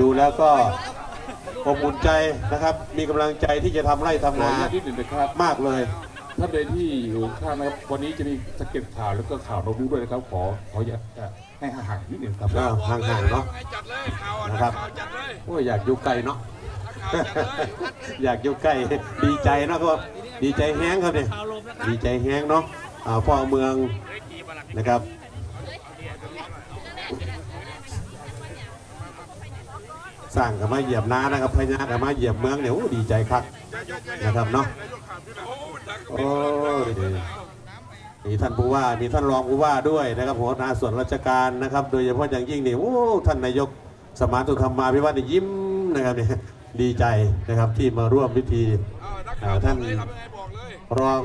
ดูแล้วก็อบอุ่นใจนะครับ มีกำลังใจที่จะทำไร่ทำขออนานุญาตนิดหนึ่งนะครับมากเลย ท่านใดที่อยู่ข้างนะครับ วันนี้จะมีสเก็ตข่าวแล้วก็ข่าวโน้ตบุ๊กด้วยนะครับ ขอขออย่าเอ่อให้ห่างๆนิดหนึ่งครับอ้าวห่างๆเนาะจัดเลยข่าวอะนะครับ ข่าวจัดเลยโอ้ยอยากอยู่ไกลเนาะ ข่าวจัดเลย อยากอยู่ใกล้ดีใจเนาะครับดีใจแห้งครับเนี่ยดีใจแห้งเนาะอ่าพ่อเมืองนะครับ สร้างกับมาเหยียบน้านะครับพญากับมาเหยียบเมืองเนี่ยโอ้ดีใจครับนะครับเนาะโอ้ยมีท่านผู้ว่ามีท่านรองผู้ว่าด้วยนะครับหัวหน้าส่วนราชการนะครับ โดยเฉพาะอย่างยิ่งนี่โอ้ท่านนายกสมานตุธรรมาพิวัตรยิ้มนะครับเนี่ยดีใจนะครับที่มาร่วมพิธีท่านบอง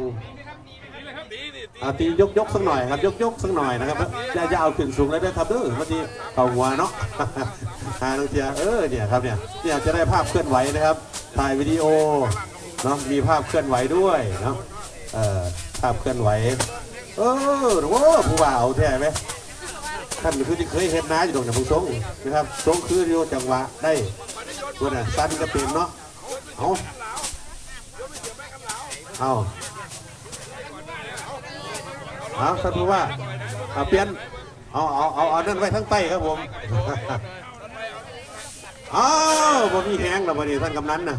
เองตีนี่ตีอาตียกยกสักหน่อยครับยกยกสักหน่อยนะครับอย่าอย่าเอาขึ้นสูงเลยนะครับเด้อพอดีเข่าหัวเนาะหาลังเทียเออเนี่ยครับเนี่ยเนี่ยจะได้ภาพเคลื่อนไหวนะครับถ่ายวิดีโอเนาะมีภาพเคลื่อนไหวด้วยเนาะเอ่อภาพเคลื่อนไหวเออโอ้ผู้ว่าเอาแท้ไหมท่านคือที่เคยเห็นน้าอยู่ตรงไหนผู้ทรงนะครับทรงคืออยู่จังหวะได้ตัวน่ะสั้นก็เป็นเนาะเอาเอา เอาท่านผู้ว่าเอาเปลี่ยนเอาเอาเอาเอานั่นไว้ทั้งใต้ครับผมอ้าวบ่มีแหงแล้ววันนี้ท่านกำนันนะ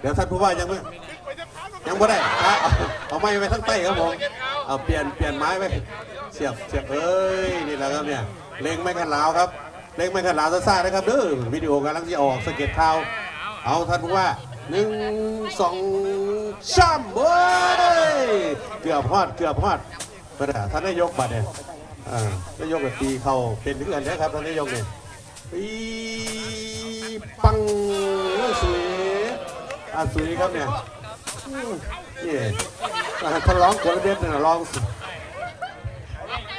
เดี๋ยวท่านผู้ว่ายังไม่ยังบ่ได้เอาไม้ไว้ทั้งใต้ครับผมเอาเปลี่ยนเปลี่ยนไม้ไว้เสียบเสียบเอ้ยนี่แหละครับเนี่ยเล็งไม่ขันลาวครับเล็งไม่ขันลาวซ่าๆนะครับเด้อวิดีโอกำลังที่ออกสเก็ตข่าเอาท่านผู้ว่าหนึ่งสองสามเว้ยเกือบพอดเกือบพอด ก็ได้ท่านนายกบัดเนี่ยอ่านายกแบบตีเขาเป็นเพื่อนนะครับท่านนายกเนี่ยปีปังสวยอะสวยครับเนี่ยนี่อะท่านร้องกดระเบียบเนี่ยร้อง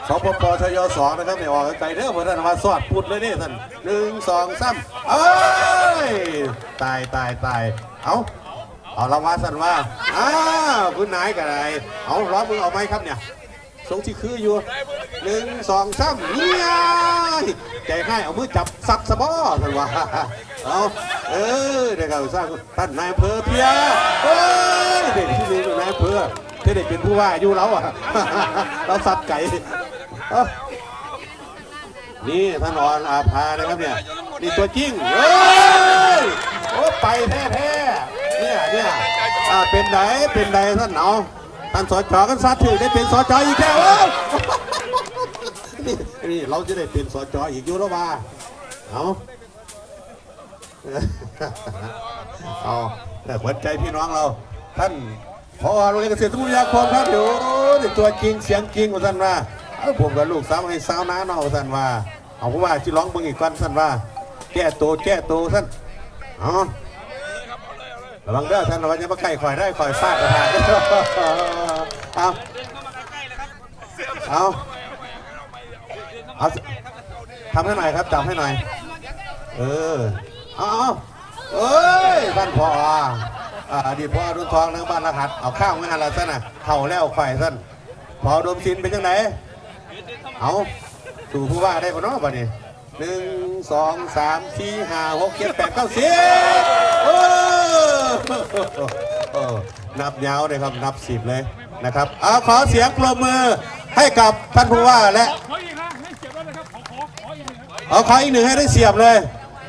สปปชยสองนะครับเนี่ยออกไกลเด้อเพื่อนมาสอดปุดเลยนี่ท่านหนึ่งสองสามเอ้ยตายตายตายเอาเอาละว่าสันว่าอ้าคุณนายกันไรเอาร้องมือเอาไหมครับเนี่ย ทรงที่คืออยู่หนึ่งสองสามเนี่ยใจง่ายเอามือจับสับสะบอท่านว่าเอาเออเด็กเราสร้างท่านนายอำเภอเพียเอ้ยเด็กที่นี่นายอำเภอที่เด็กเป็นผู้ว่าอยู่เราอะเราสับไก่อ้านี่ท่านอ่อนอาภานะครับเนี่ยนี่ตัวจริงเฮ้ยโอ้ไปแท้ๆเนี่ยเนี่ยอ่าเป็นไหนเป็นไหนท่านเอาะ ท่านสจกันซัดถือได้เป็นสจอีกแล้วนี่นี่เราจะได้เป็นสจอีกอยู่แล้วว่าเอาเอาแต่หัวใจพี่น้องเรา ท่านพอโรงเรียนเกษตรทุกวิทยาคมครับเดี๋ยวนี่ตัวจริงเสียงจริงของท่านว่าเอาผมกับลูกสาวให้สาวน้าเนาะท่านว่า เอาผมว่าที่ร้องเบิ่งอีกก่อนท่านว่า แก้ตัวแก้ตัวท่านเอ ระวังเด้อท่านระวังจะมาใกล้ข่อยได้ข่อยฟาดกระถางเอาเอาเอาทำให้หน่อยครับจับให้หน่อย เออ เอาเอ้ยท่านพออ่าอดีตพอรุ่นทองนังบ้านรหัส เอาข้าวงานละท่านน่ะเข่าแล้วไฟท่านพอดมสินเป็นยังไงเอาสู่ผู้ว่าได้ปะเนาะบัดนี้หนึ่งสองสามสี่ห้าหกเจ็ดแปดเก้าสิบ ออนับยาวเลยครับนับสิบเลยนะครับเอาขอเสียงปรบมือให้กับท่านผู้ว่าและขออีกนะให้เก็บไว้เลยครับขอขอขออีกหนึ่งครับเอาขออีกหนึ่งให้ได้เสียบเลย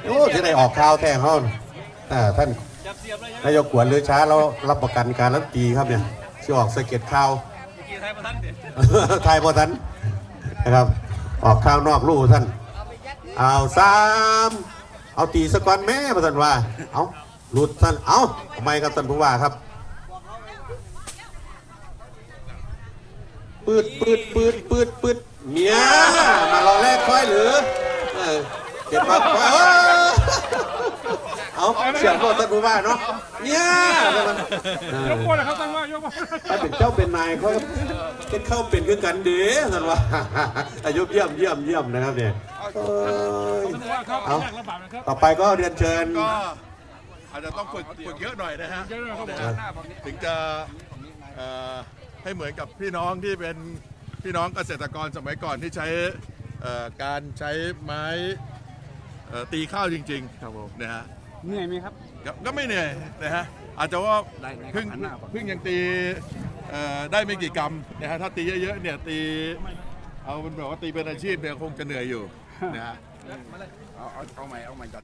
โอ้จะได้ออกข่าวแท้ห้องอ่าท่านนายกกวนหรือช้าเรารับประกันการรันตีครับเนี่ยที่ออกสเก็ตข่าวไทยพอทันนะครับ ออกข่าวนอกลู่ท่านเอาสามเอาตีสกอนแม่มาท่านว่าเอา หลุดท่านเอาทำไมครับท่านผู้ว่าครับปืดปืดปืดปืดปืดเมียมารอแรกค่อยหรือเออเก็บมาค่อยเออเอาเสียงโลดท่านผู้ว่าเนาะเนี่ยเออยกมือเลยครับท่านว่ายกมือถ้าเป็นเจ้าเป็นนายเขาเป็นเข้าเป็นขึ้นกันเด้ท่านว่าอายุเยี่ยมเยี่ยมเยี่ยมนะครับเนี่ยเอ้ยว่าครับเอายากลำบากนะครับต่อไปก็เรียนเชิญก็ อาจจะต้องฝึกฝึกเยอะหน่อยนะฮะ เยอะเลยครับผมถึงจะเอ่อให้เหมือนกับพี่น้องที่เป็นพี่น้องเกษตรกรสมัยก่อนที่ใช้เอ่อการใช้ไม้เอ่อตีข้าวจริงครับผม ๆนะฮะเหนื่อยไหมครับ ก็ก็ไม่เหนื่อยนะฮะอาจจะว่าได้ได้ครับเพิ่งหันหน้าก่อน เพิ่งยังตีเอ่อได้ไม่กี่กรัมนะฮะถ้าตีเยอะๆเนี่ยตีเอาเป็นแบบว่าตีเป็นอาชีพเนี่ยคงจะเหนื่อยอยู่นะฮะ เอาเอาเอาใหม่เอาใหม่ก่อน